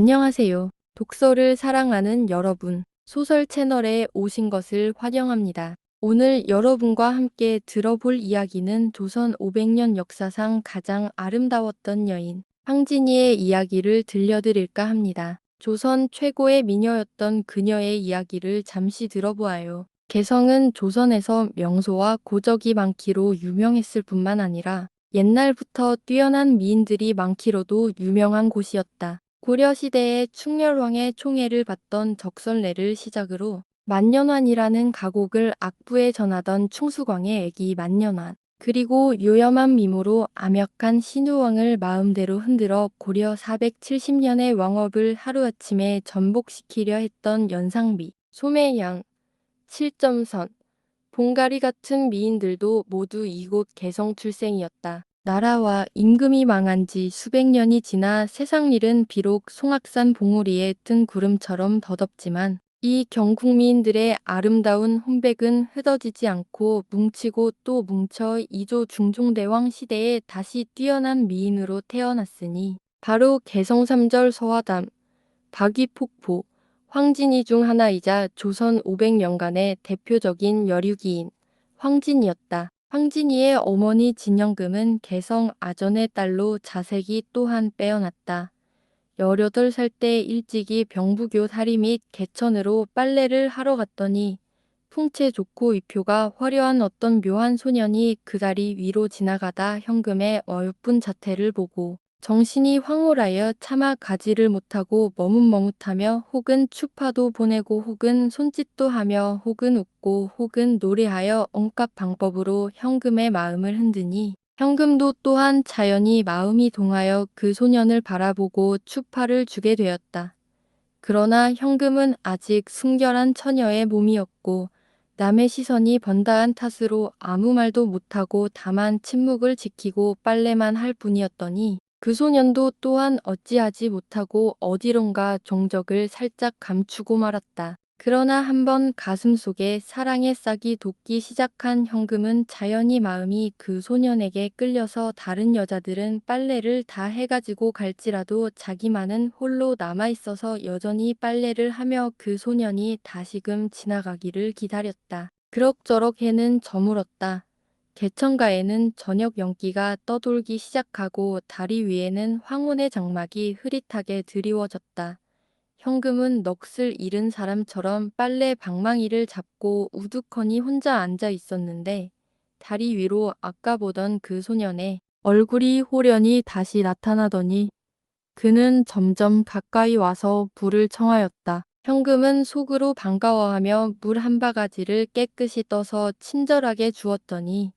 안녕하세요. 독서를 사랑하는 여러분, 소설 채널에 오신 것을 환영합니다. 오늘 여러분과 함께 들어볼 이야기는 조선 500년 역사상 가장 아름다웠던 여인, 황진이의 이야기를 들려드릴까 합니다. 조선 최고의 미녀였던 그녀의 이야기를 잠시 들어보아요. 개성은 조선에서 명소와 고적이 많기로 유명했을 뿐만 아니라 옛날부터 뛰어난 미인들이 많기로도 유명한 곳이었다. 고려시대에 충렬왕의 총애를 받던 적선래를 시작으로 만년환이라는 가곡을 악부에 전하던 충수광의 애기 만년환, 그리고 요염한 미모로 암약한 신우왕을 마음대로 흔들어 고려 470년의 왕업을 하루아침에 전복시키려 했던 연상비, 소매양, 칠점선, 봉가리 같은 미인들도 모두 이곳 개성 출생이었다. 나라와 임금이 망한 지 수백 년이 지나 세상 일은 비록 송악산 봉우리에 뜬 구름처럼 더덥지만 이 경국미인들의 아름다운 혼백은 흐더지지 않고 뭉치고 또 뭉쳐 이조 중종대왕 시대에 다시 뛰어난 미인으로 태어났으니 바로 개성삼절 서화담, 박위폭포, 황진이 중 하나이자 조선 500년간의 대표적인 여류기인 황진이었다. 황진이의 어머니 진영금은 개성 아전의 딸로 자색이 또한 빼어났다. 18살 때 일찍이 병부교 다리 및 개천으로 빨래를 하러 갔더니 풍채 좋고 위표가 화려한 어떤 묘한 소년이 그 다리 위로 지나가다 현금의 어여쁜 자태를 보고 정신이 황홀하여 차마 가지를 못하고 머뭇머뭇하며 혹은 추파도 보내고 혹은 손짓도 하며 혹은 웃고 혹은 노래하여 온갖 방법으로 현금의 마음을 흔드니 현금도 또한 자연히 마음이 동하여 그 소년을 바라보고 추파를 주게 되었다. 그러나 현금은 아직 순결한 처녀의 몸이었고 남의 시선이 번다한 탓으로 아무 말도 못하고 다만 침묵을 지키고 빨래만 할 뿐이었더니 그 소년도 또한 어찌하지 못하고 어디론가 종적을 살짝 감추고 말았다. 그러나 한번 가슴 속에 사랑의 싹이 돋기 시작한 현금은 자연히 마음이 그 소년에게 끌려서 다른 여자들은 빨래를 다 해가지고 갈지라도 자기만은 홀로 남아있어서 여전히 빨래를 하며 그 소년이 다시금 지나가기를 기다렸다. 그럭저럭 해는 저물었다. 개천가에는 저녁 연기가 떠돌기 시작하고 다리 위에는 황혼의 장막이 흐릿하게 드리워졌다. 현금은 넋을 잃은 사람처럼 빨래 방망이를 잡고 우두커니 혼자 앉아 있었는데 다리 위로 아까 보던 그 소년의 얼굴이 호련히 다시 나타나더니 그는 점점 가까이 와서 불을 청하였다. 현금은 속으로 반가워하며 물 한 바가지를 깨끗이 떠서 친절하게 주었더니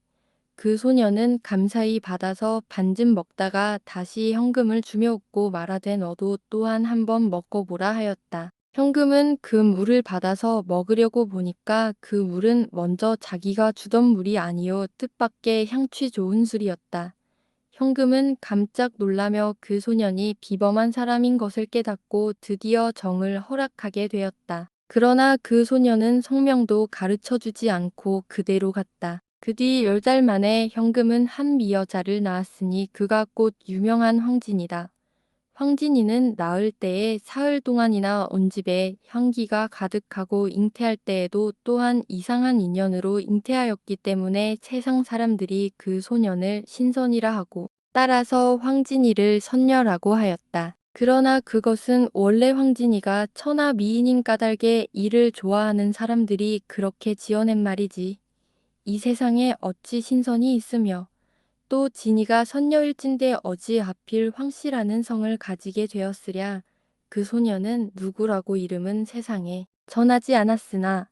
그 소녀는 감사히 받아서 반쯤 먹다가 다시 현금을 주며 웃고 말하되 너도 또한 한번 먹어보라 하였다. 현금은 그 물을 받아서 먹으려고 보니까 그 물은 먼저 자기가 주던 물이 아니요 뜻밖의 향취 좋은 술이었다. 현금은 깜짝 놀라며 그 소년이 비범한 사람인 것을 깨닫고 드디어 정을 허락하게 되었다. 그러나 그 소년은 성명도 가르쳐 주지 않고 그대로 갔다. 그 뒤 열 달 만에 현금은 한 미여자를 낳았으니 그가 곧 유명한 황진이다. 황진이는 낳을 때에 사흘 동안이나 온 집에 향기가 가득하고 잉태할 때에도 또한 이상한 인연으로 잉태하였기 때문에 세상 사람들이 그 소년을 신선이라 하고 따라서 황진이를 선녀라고 하였다. 그러나 그것은 원래 황진이가 천하 미인인 까닭에 이를 좋아하는 사람들이 그렇게 지어낸 말이지. 이 세상에 어찌 신선이 있으며 또 진이가 선녀일진데 어찌 하필 황씨라는 성을 가지게 되었으랴. 그 소녀는 누구라고 이름은 세상에 전하지 않았으나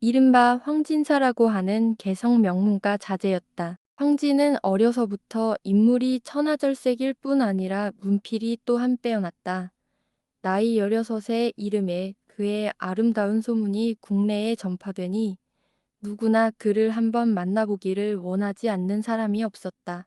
이른바 황진사라고 하는 개성 명문가 자제였다. 황진은 어려서부터 인물이 천하절색일 뿐 아니라 문필이 또한 빼어났다. 나이 여려섯의 이름에 그의 아름다운 소문이 국내에 전파되니 누구나 그를 한번 만나보기를 원하지 않는 사람이 없었다.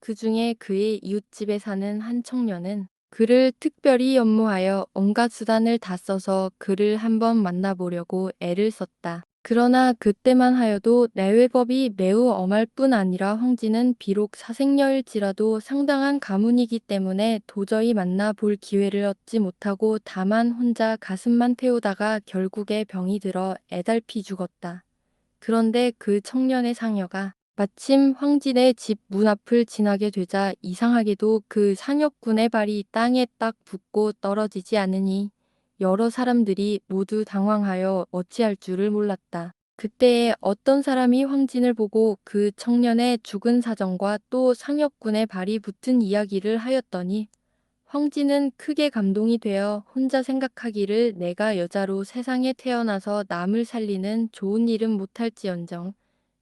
그 중에 그의 이웃집에 사는 한 청년은 그를 특별히 연모하여 온갖 수단을 다 써서 그를 한번 만나보려고 애를 썼다. 그러나 그때만 하여도 내외법이 매우 엄할 뿐 아니라 황진은 비록 사생녀일지라도 상당한 가문이기 때문에 도저히 만나 볼 기회를 얻지 못하고 다만 혼자 가슴만 태우다가 결국에 병이 들어 애달피 죽었다. 그런데 그 청년의 상여가 마침 황진의 집 문 앞을 지나게 되자 이상하게도 그 상여꾼의 발이 땅에 딱 붙고 떨어지지 않으니 여러 사람들이 모두 당황하여 어찌할 줄을 몰랐다. 그때에 어떤 사람이 황진을 보고 그 청년의 죽은 사정과 또 상여꾼의 발이 붙은 이야기를 하였더니 황진은 크게 감동이 되어 혼자 생각하기를 내가 여자로 세상에 태어나서 남을 살리는 좋은 일은 못할지언정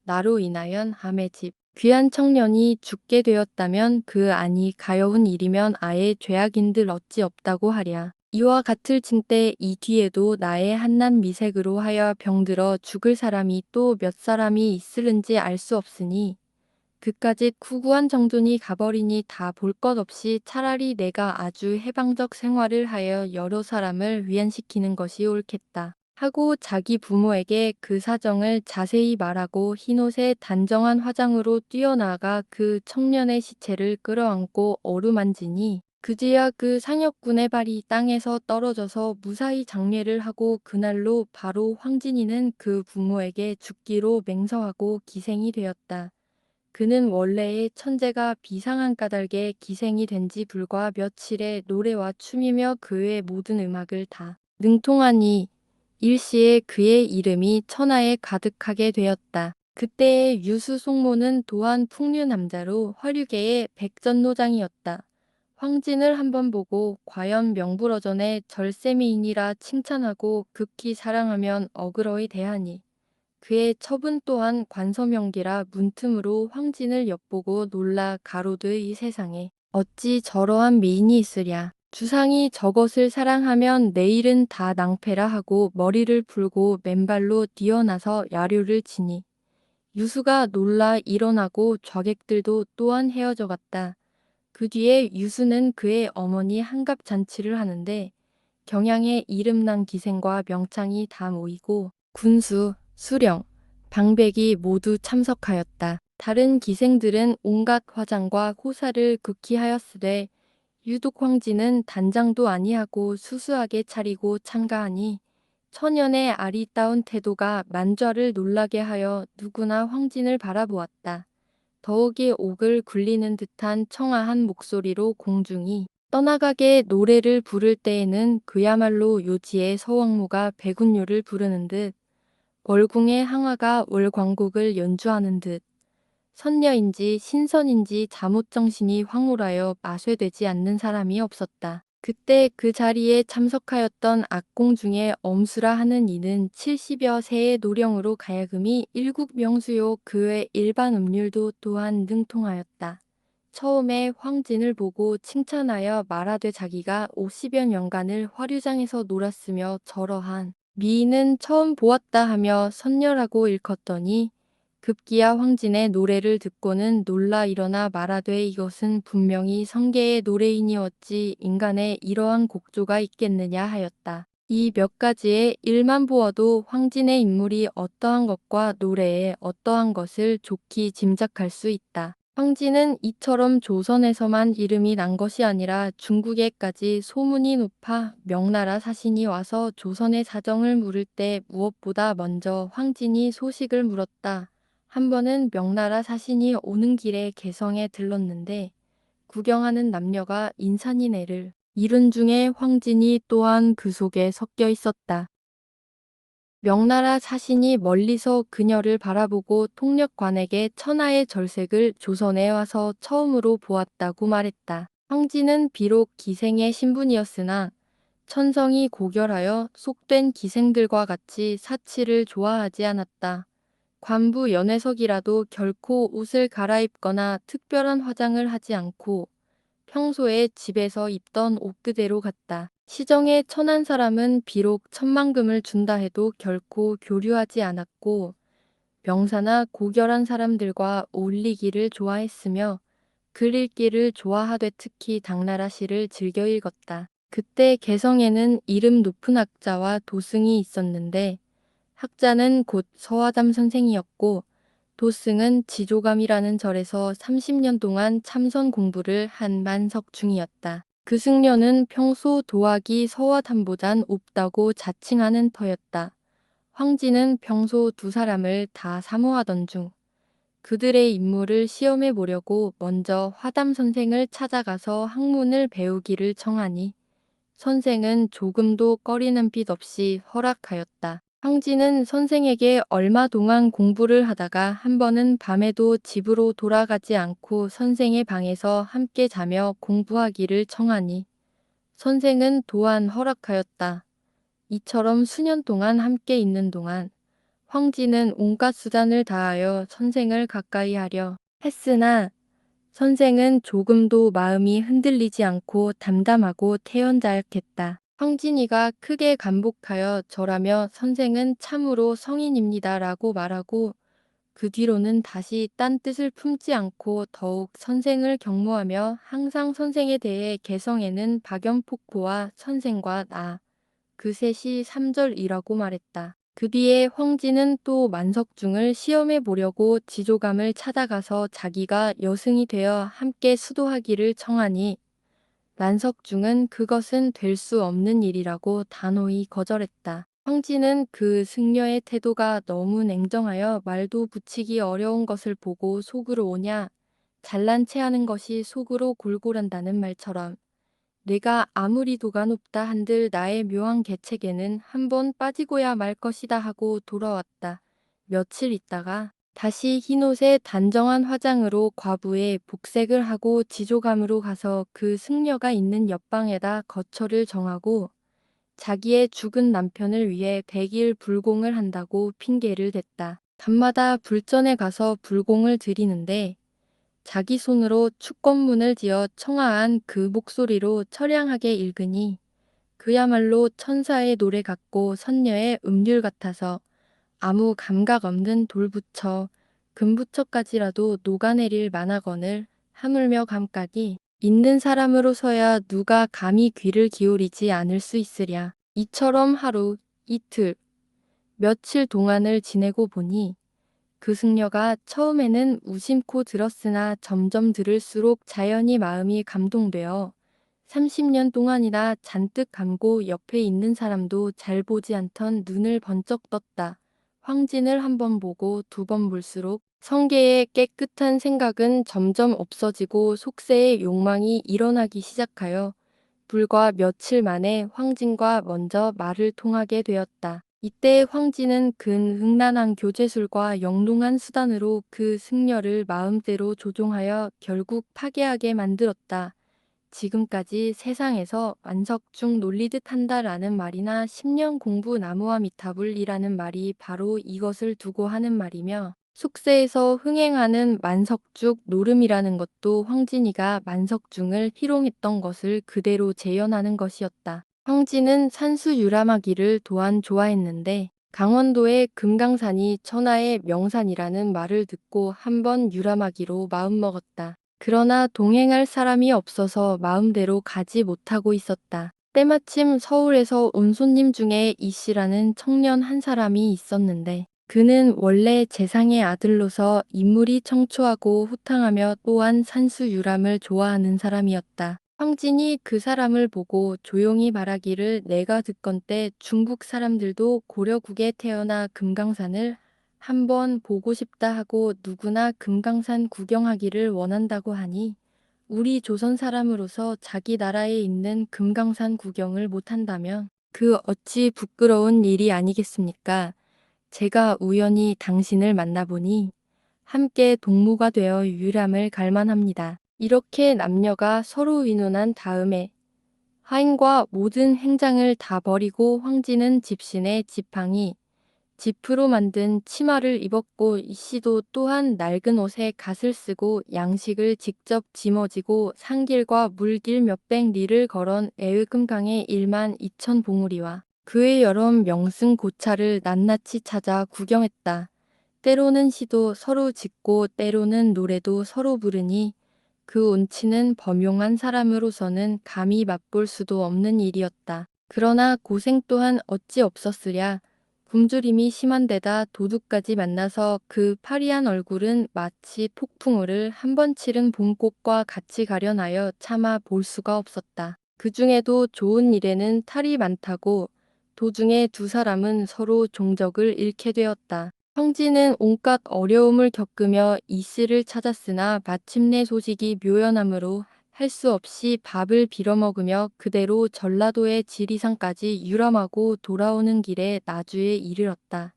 나로 인하여 함의 집 귀한 청년이 죽게 되었다면 그 안이 가여운 일이면 아예 죄악인들 어찌 없다고 하랴. 이와 같을 징때 이 뒤에도 나의 한낱 미색으로 하여 병들어 죽을 사람이 또 몇 사람이 있을는지 알 수 없으니 그까짓 구구한 정돈이 가버리니 다 볼 것 없이 차라리 내가 아주 해방적 생활을 하여 여러 사람을 위안시키는 것이 옳겠다. 하고 자기 부모에게 그 사정을 자세히 말하고 흰옷에 단정한 화장으로 뛰어나가 그 청년의 시체를 끌어안고 어루만지니 그제야 그 상여꾼의 발이 땅에서 떨어져서 무사히 장례를 하고 그날로 바로 황진이는 그 부모에게 죽기로 맹서하고 기생이 되었다. 그는 원래의 천재가 비상한 까닭에 기생이 된 지 불과 며칠에 노래와 춤이며 그외 모든 음악을 다 능통하니 일시에 그의 이름이 천하에 가득하게 되었다. 그때의 유수 송모는 또한 풍류 남자로 화류계의 백전노장이었다. 황진을 한번 보고 과연 명불허전의 절세미인이라 칭찬하고 극히 사랑하면 어그러이 대하니 그의 처분 또한 관서명기라 문틈으로 황진을 엿보고 놀라 가로되 이 세상에 어찌 저러한 미인이 있으랴. 주상이 저것을 사랑하면 내일은 다 낭패라 하고 머리를 풀고 맨발로 뛰어나서 야류를 치니 유수가 놀라 일어나고 좌객들도 또한 헤어져 갔다. 그 뒤에 유수는 그의 어머니 한갑 잔치를 하는데 경양의 이름난 기생과 명창이 다 모이고 군수, 수령, 방백이 모두 참석하였다. 다른 기생들은 온갖 화장과 호사를 극히 하였으되 유독 황진은 단장도 아니하고 수수하게 차리고 참가하니 천연의 아리따운 태도가 만좌를 놀라게 하여 누구나 황진을 바라보았다. 더욱이 옥을 굴리는 듯한 청아한 목소리로 공중이 떠나가게 노래를 부를 때에는 그야말로 요지의 서왕무가 백운요를 부르는 듯 월궁의 항아가 월광곡을 연주하는 듯 선녀인지 신선인지 잠옷정신이 황홀하여 마쇠되지 않는 사람이 없었다. 그때 그 자리에 참석하였던 악공 중에 엄수라 하는 이는 70여 세의 노령으로 가야금이 일국 명수요 그외 일반 음률도 또한 능통하였다. 처음에 황진을 보고 칭찬하여 말하되 자기가 50여 년간을 화류장에서 놀았으며 저러한 미인은 처음 보았다 하며 선녀라고 일컫더니 급기야 황진의 노래를 듣고는 놀라 일어나 말하되 이것은 분명히 성계의 노래이니 어찌 인간에 이러한 곡조가 있겠느냐 하였다. 이 몇 가지의 일만 보아도 황진의 인물이 어떠한 것과 노래에 어떠한 것을 좋게 짐작할 수 있다. 황진은 이처럼 조선에서만 이름이 난 것이 아니라 중국에까지 소문이 높아 명나라 사신이 와서 조선의 사정을 물을 때 무엇보다 먼저 황진이 소식을 물었다. 한 번은 명나라 사신이 오는 길에 개성에 들렀는데 구경하는 남녀가 인산인해를 이른 중에 황진이 또한 그 속에 섞여 있었다. 명나라 사신이 멀리서 그녀를 바라보고 통력관에게 천하의 절색을 조선에 와서 처음으로 보았다고 말했다. 황진은 비록 기생의 신분이었으나 천성이 고결하여 속된 기생들과 같이 사치를 좋아하지 않았다. 관부 연회석이라도 결코 옷을 갈아입거나 특별한 화장을 하지 않고 평소에 집에서 입던 옷 그대로 갔다. 시정에 천한 사람은 비록 천만금을 준다 해도 결코 교류하지 않았고 명사나 고결한 사람들과 어울리기를 좋아했으며 글 읽기를 좋아하되 특히 당나라 시를 즐겨 읽었다. 그때 개성에는 이름 높은 학자와 도승이 있었는데 학자는 곧 서화담 선생이었고 도승은 지조감이라는 절에서 30년 동안 참선 공부를 한 만석중이었다. 그 승려는 평소 도학이 서화담보단 없다고 자칭하는 터였다. 황지는 평소 두 사람을 다 사모하던 중 그들의 인물을 시험해 보려고 먼저 화담 선생을 찾아가서 학문을 배우기를 청하니 선생은 조금도 꺼리는 빛 없이 허락하였다. 황지는 선생에게 얼마 동안 공부를 하다가 한 번은 밤에도 집으로 돌아가지 않고 선생의 방에서 함께 자며 공부하기를 청하니 선생은 또한 허락하였다. 이처럼 수년 동안 함께 있는 동안 황지는 온갖 수단을 다하여 선생을 가까이 하려 했으나 선생은 조금도 마음이 흔들리지 않고 담담하고 태연자약했다. 황진이가 크게 간복하여 절하며 선생은 참으로 성인입니다 라고 말하고 그 뒤로는 다시 딴 뜻을 품지 않고 더욱 선생을 경모하며 항상 선생에 대해 개성에는 박연폭포와 선생과 나 그 셋이 삼절이라고 말했다. 그 뒤에 황지는 또 만석중을 시험해 보려고 지조감을 찾아가서 자기가 여승이 되어 함께 수도하기를 청하니 만석중은 그것은 될 수 없는 일이라고 단호히 거절했다. 황지는 그 승려의 태도가 너무 냉정하여 말도 붙이기 어려운 것을 보고 속으로 오냐 잘난 체 하는 것이 속으로 골골한다는 말처럼 내가 아무리 도가 높다 한들 나의 묘한 계책에는 한 번 빠지고야 말 것이다 하고 돌아왔다. 며칠 있다가 다시 흰옷에 단정한 화장으로 과부에 복색을 하고 지조감으로 가서 그 승려가 있는 옆방에다 거처를 정하고 자기의 죽은 남편을 위해 백일 불공을 한다고 핑계를 댔다. 밤마다 불전에 가서 불공을 드리는데 자기 손으로 축건문을 지어 청아한 그 목소리로 처량하게 읽으니 그야말로 천사의 노래 같고 선녀의 음률 같아서 아무 감각 없는 돌부처, 금부처까지라도 녹아내릴 만하거늘 하물며 감각이 있는 사람으로서야 누가 감히 귀를 기울이지 않을 수 있으랴. 이처럼 하루, 이틀, 며칠 동안을 지내고 보니 그 승려가 처음에는 우심코 들었으나 점점 들을수록 자연히 마음이 감동되어 30년 동안이나 잔뜩 감고 옆에 있는 사람도 잘 보지 않던 눈을 번쩍 떴다. 황진을 한 번 보고 두 번 볼수록 성계의 깨끗한 생각은 점점 없어지고 속세의 욕망이 일어나기 시작하여 불과 며칠 만에 황진과 먼저 말을 통하게 되었다. 이때 황진은 근흥란한 교제술과 영롱한 수단으로 그 승려를 마음대로 조종하여 결국 파괴하게 만들었다. 지금까지 세상에서 완석중 놀리듯 한다라는 말이나 10년 공부 나무와 미타불이라는 말이 바로 이것을 두고 하는 말이며 숙세에서 흥행하는 만석죽 노름이라는 것도 황진이가 만석중을 희롱했던 것을 그대로 재현하는 것이었다. 황진은 산수 유람하기를 또한 좋아했는데 강원도의 금강산이 천하의 명산이라는 말을 듣고 한번 유람하기로 마음먹었다. 그러나 동행할 사람이 없어서 마음대로 가지 못하고 있었다. 때마침 서울에서 온 손님 중에 이 씨라는 청년 한 사람이 있었는데 그는 원래 재상의 아들로서 인물이 청초하고 호탕하며 또한 산수 유람을 좋아하는 사람이었다. 황진이 그 사람을 보고 조용히 말하기를 내가 듣건때 중국 사람들도 고려국에 태어나 금강산을 한번 보고 싶다 하고 누구나 금강산 구경하기를 원한다고 하니 우리 조선 사람으로서 자기 나라에 있는 금강산 구경을 못한다면 그 어찌 부끄러운 일이 아니겠습니까? 제가 우연히 당신을 만나보니 함께 동무가 되어 유람을 갈만합니다. 이렇게 남녀가 서로 의논한 다음에 하인과 모든 행장을 다 버리고 황지는 집신의 지팡이, 지프로 만든 치마를 입었고 이 씨도 또한 낡은 옷에 갓을 쓰고 양식을 직접 짊어지고 산길과 물길 몇백 리를 걸은 애의금강의 1만 2천 봉우리와 그의 여러 명승 고차를 낱낱이 찾아 구경했다. 때로는 시도 서로 짓고 때로는 노래도 서로 부르니 그 온치는 범용한 사람으로서는 감히 맛볼 수도 없는 일이었다. 그러나 고생 또한 어찌 없었으랴. 굶주림이 심한 데다 도둑까지 만나서 그 파리한 얼굴은 마치 폭풍우를 한 번 치른 봄꽃과 같이 가려나여 차마 볼 수가 없었다. 그 중에도 좋은 일에는 탈이 많다고 도중에 두 사람은 서로 종적을 잃게 되었다. 황지는 온갖 어려움을 겪으며 이 씨를 찾았으나 마침내 소식이 묘연함으로 할 수 없이 밥을 빌어먹으며 그대로 전라도의 지리산까지 유람하고 돌아오는 길에 나주에 이르렀다.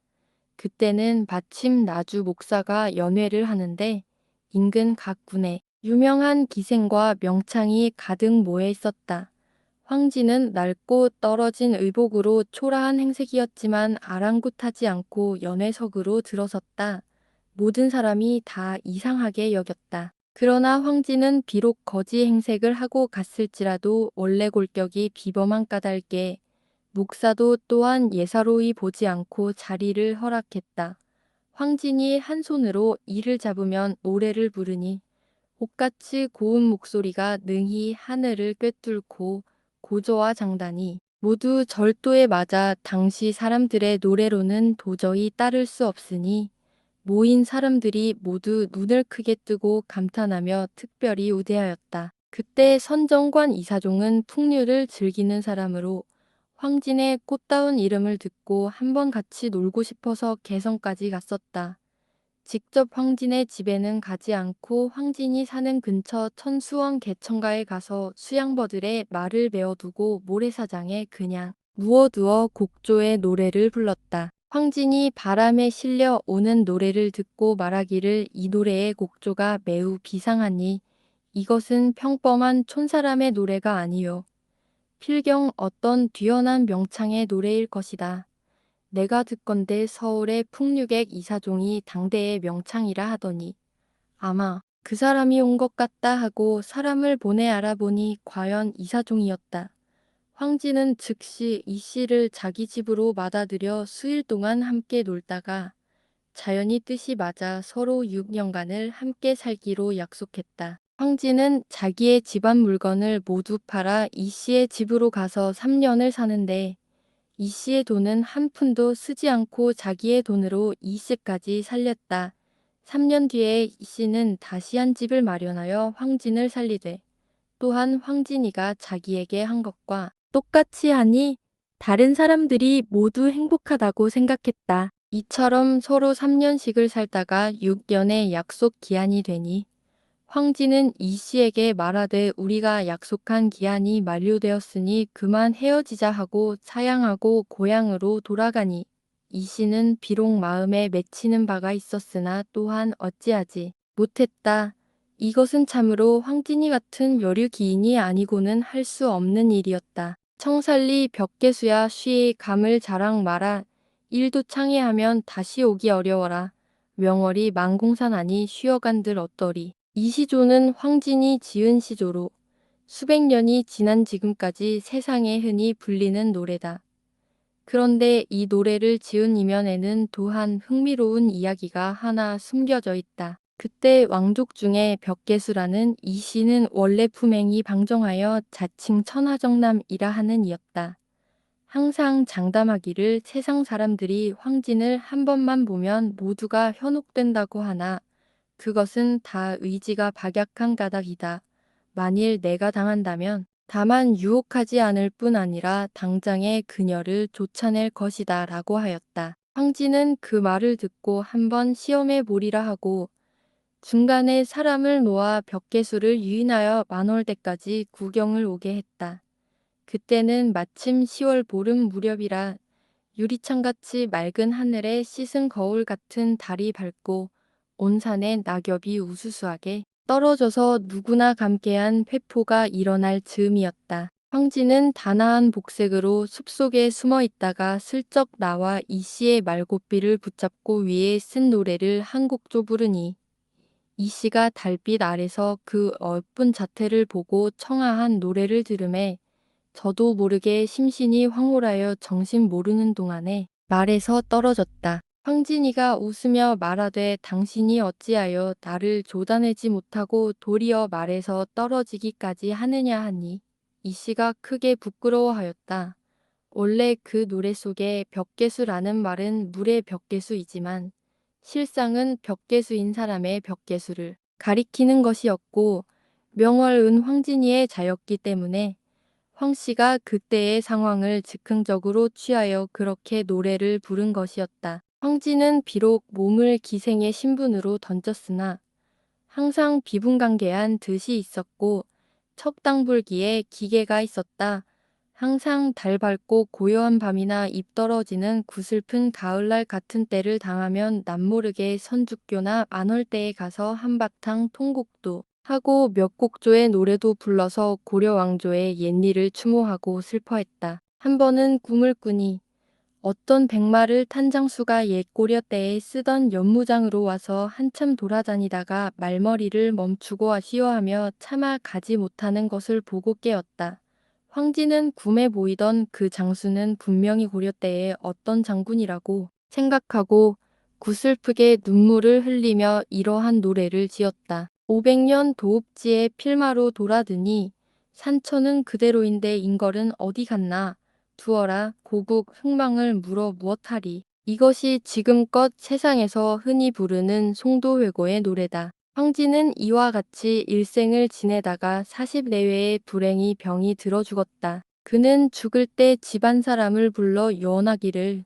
그때는 마침 나주 목사가 연회를 하는데 인근 각 군에 유명한 기생과 명창이 가득 모여 있었다. 황지는 낡고 떨어진 의복으로 초라한 행색이었지만 아랑곳하지 않고 연회석으로 들어섰다. 모든 사람이 다 이상하게 여겼다. 그러나 황지는 비록 거지 행색을 하고 갔을지라도 원래 골격이 비범한 까닭에 목사도 또한 예사로이 보지 않고 자리를 허락했다. 황진이 한 손으로 이를 잡으면 노래를 부르니 옷같이 고운 목소리가 능히 하늘을 꿰뚫고 고조와 장단이 모두 절도에 맞아 당시 사람들의 노래로는 도저히 따를 수 없으니 모인 사람들이 모두 눈을 크게 뜨고 감탄하며 특별히 우대하였다. 그때 선정관 이사종은 풍류를 즐기는 사람으로 황진의 꽃다운 이름을 듣고 한번 같이 놀고 싶어서 개성까지 갔었다. 직접 황진의 집에는 가지 않고 황진이 사는 근처 천수원 개천가에 가서 수양버들의 말을 메어두고 모래사장에 그냥 누워두어 곡조의 노래를 불렀다. 황진이 바람에 실려 오는 노래를 듣고 말하기를 이 노래의 곡조가 매우 비상하니 이것은 평범한 촌사람의 노래가 아니요. 필경 어떤 뛰어난 명창의 노래일 것이다. 내가 듣건대 서울의 풍류객 이사종이 당대의 명창이라 하더니 아마 그 사람이 온 것 같다 하고 사람을 보내 알아보니 과연 이사종이었다. 황지는 즉시 이 씨를 자기 집으로 맞아들여 수일 동안 함께 놀다가 자연히 뜻이 맞아 서로 6년간을 함께 살기로 약속했다. 황지는 자기의 집안 물건을 모두 팔아 이 씨의 집으로 가서 3년을 사는데 이 씨의 돈은 한 푼도 쓰지 않고 자기의 돈으로 이 씨까지 살렸다. 3년 뒤에 이 씨는 다시 한 집을 마련하여 황진을 살리되 또한 황진이가 자기에게 한 것과 똑같이 하니 다른 사람들이 모두 행복하다고 생각했다. 이처럼 서로 3년씩을 살다가 6년의 약속 기한이 되니 황진은 이 씨에게 말하되 우리가 약속한 기한이 만료되었으니 그만 헤어지자 하고 사양하고 고향으로 돌아가니 이 씨는 비록 마음에 맺히는 바가 있었으나 또한 어찌하지 못했다. 이것은 참으로 황진이 같은 여류 기인이 아니고는 할 수 없는 일이었다. 청살리 벽계수야 쉬이 감을 자랑 마라. 일도 창해하면 다시 오기 어려워라. 명월이 망공산 아니 쉬어간들 어떠리. 이 시조는 황진이 지은 시조로 수백 년이 지난 지금까지 세상에 흔히 불리는 노래다. 그런데 이 노래를 지은 이면에는 또한 흥미로운 이야기가 하나 숨겨져 있다. 그때 왕족 중에 벽계수라는 이 씨는 원래 품행이 방정하여 자칭 천하정남이라 하는 이였다. 항상 장담하기를 세상 사람들이 황진을 한 번만 보면 모두가 현혹된다고 하나 그것은 다 의지가 박약한 까닭이다. 만일 내가 당한다면 다만 유혹하지 않을 뿐 아니라 당장의 그녀를 쫓아낼 것이다 라고 하였다. 황진은 그 말을 듣고 한번 시험해 보리라 하고 중간에 사람을 놓아 벽계수를 유인하여 만월대까지 구경을 오게 했다. 그때는 마침 10월 보름 무렵이라 유리창같이 맑은 하늘에 씻은 거울 같은 달이 밝고 온 산에 낙엽이 우수수하게 떨어져서 누구나 감개한 회포가 일어날 즈음이었다. 황지는 단아한 복색으로 숲속에 숨어 있다가 슬쩍 나와 이 씨의 말고삐를 붙잡고 위에 쓴 노래를 한 곡조 부르니 이 씨가 달빛 아래서 그 얼쁜 자태를 보고 청아한 노래를 들음에 저도 모르게 심신이 황홀하여 정신 모르는 동안에 말에서 떨어졌다. 황진이가 웃으며 말하되 당신이 어찌하여 나를 조다내지 못하고 도리어 말에서 떨어지기까지 하느냐 하니 이 씨가 크게 부끄러워하였다. 원래 그 노래 속의 벽계수라는 말은 물의 벽계수이지만 실상은 벽계수인 사람의 벽계수를 가리키는 것이었고 명월은 황진이의 자였기 때문에 황 씨가 그때의 상황을 즉흥적으로 취하여 그렇게 노래를 부른 것이었다. 황진은 비록 몸을 기생의 신분으로 던졌으나 항상 비분간개한 듯이 있었고 척당불기에 기계가 있었다. 항상 달 밝고 고요한 밤이나 입 떨어지는 구슬픈 가을날 같은 때를 당하면 남모르게 선죽교나 안월대에 가서 한바탕 통곡도 하고 몇 곡조의 노래도 불러서 고려 왕조의 옛일을 추모하고 슬퍼했다. 한 번은 꿈을 꾸니 어떤 백마를 탄 장수가 옛 고려 때에 쓰던 연무장으로 와서 한참 돌아다니다가 말머리를 멈추고 아쉬워하며 차마 가지 못하는 것을 보고 깨었다. 황진은 꿈에 보이던 그 장수는 분명히 고려 때의 어떤 장군이라고 생각하고 구슬프게 눈물을 흘리며 이러한 노래를 지었다. 500년 도읍지에 필마로 돌아드니 산천은 그대로인데 인걸은 어디 갔나 두어라 고국 흥망을 물어 무엇하리. 이것이 지금껏 세상에서 흔히 부르는 송도회고의 노래다. 황진은 이와 같이 일생을 지내다가 40 내외의 불행히 병이 들어 죽었다. 그는 죽을 때 집안 사람을 불러 유언하기를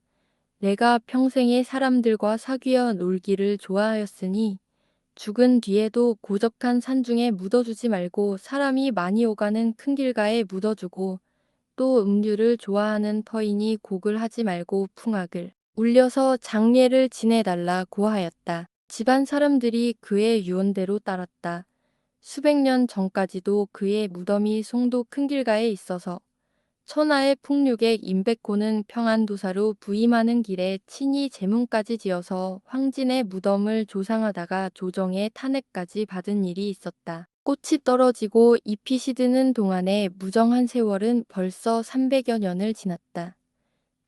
내가 평생에 사람들과 사귀어 놀기를 좋아하였으니 죽은 뒤에도 고적한 산중에 묻어주지 말고 사람이 많이 오가는 큰 길가에 묻어주고 또 음류를 좋아하는 터이니 곡을 하지 말고 풍악을 울려서 장례를 지내달라 고 하였다. 집안 사람들이 그의 유언대로 따랐다. 수백 년 전까지도 그의 무덤이 송도 큰 길가에 있어서 천하의 풍류객 임백호는 평안도사로 부임하는 길에 친히 제문까지 지어서 황진의 무덤을 조상하다가 조정의 탄핵까지 받은 일이 있었다. 꽃이 떨어지고 잎이 시드는 동안에 무정한 세월은 벌써 300여 년을 지났다.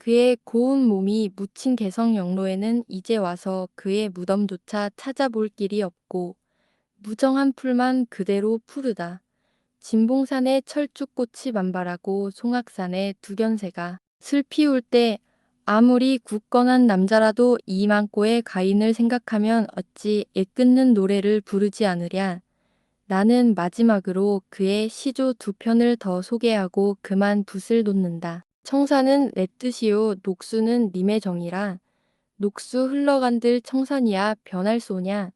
그의 고운 몸이 묻힌 개성 영로에는 이제 와서 그의 무덤조차 찾아볼 길이 없고 무정한 풀만 그대로 푸르다. 진봉산에 철쭉꽃이 만발하고 송악산에 두견새가 슬 피 울 때 아무리 굳건한 남자라도 이만고의 가인을 생각하면 어찌 애끓는 노래를 부르지 않으랴. 나는 마지막으로 그의 시조 두 편을 더 소개하고 그만 붓을 놓는다. 청산은 내 뜻이요 녹수는 님의 정이라. 녹수 흘러간들 청산이야 변할 소냐.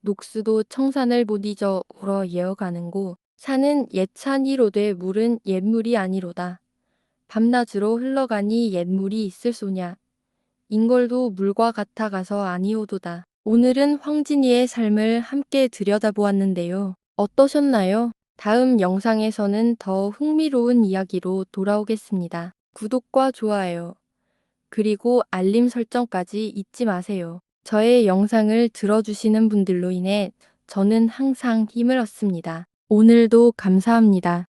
녹수도 청산을 못 잊어 울어 예어가는고 산은 옛찬이로되 물은 옛물이 아니로다. 밤낮으로 흘러가니 옛물이 있을 소냐. 인걸도 물과 같아 가서 아니오도다. 오늘은 황진이의 삶을 함께 들여다보았는데요. 어떠셨나요? 다음 영상에서는 더 흥미로운 이야기로 돌아오겠습니다. 구독과 좋아요, 그리고 알림 설정까지 잊지 마세요. 저의 영상을 들어주시는 분들로 인해 저는 항상 힘을 얻습니다. 오늘도 감사합니다.